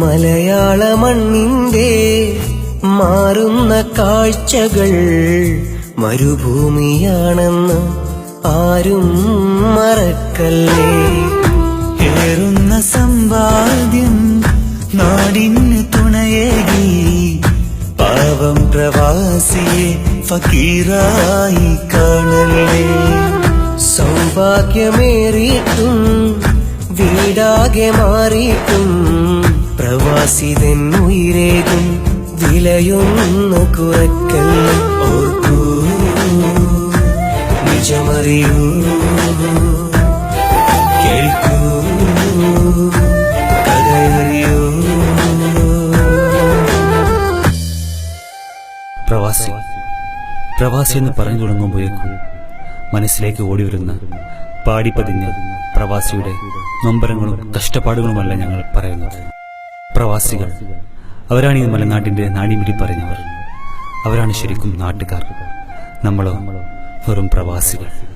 മലയാള മണ്ണിന്റെ മാറുന്ന കാഴ്ചകൾ മരുഭൂമിയാണെന്ന് ആരും മറക്കല്ലേ? ഏറുന്ന സമ്പാദ്യം നാടിന് തുണയേകി പാവം പ്രവാസിയെ ഫക്കീറായി കാണല്ലേ? സൗഭാഗ്യമേറിയിട്ടും വീടാകെ മാറിയിട്ടും പ്രവാസിതൻ ഉയരേകും വിലയൊന്ന് കുറക്കൽ ഓർക്കൂ. നിജമറിയൂ. പ്രവാസി പ്രവാസി എന്ന് പറഞ്ഞു തുടങ്ങുമ്പോഴേക്കും മനസ്സിലേക്ക് ഓടി വരുന്ന പാടിപ്പതിഞ്ഞ് പ്രവാസിയുടെ നൊമ്പരങ്ങളും കഷ്ടപ്പാടുകളുമല്ല ഞങ്ങൾ പറയുന്നത്. പ്രവാസികൾ. അവരാണ് ഈ മലനാട്ടിന്റെ നാണിമിടി പറഞ്ഞവർ. അവരാണ് ശരിക്കും നാട്ടുകാർ. നമ്മളോ വെറും പ്രവാസികൾ.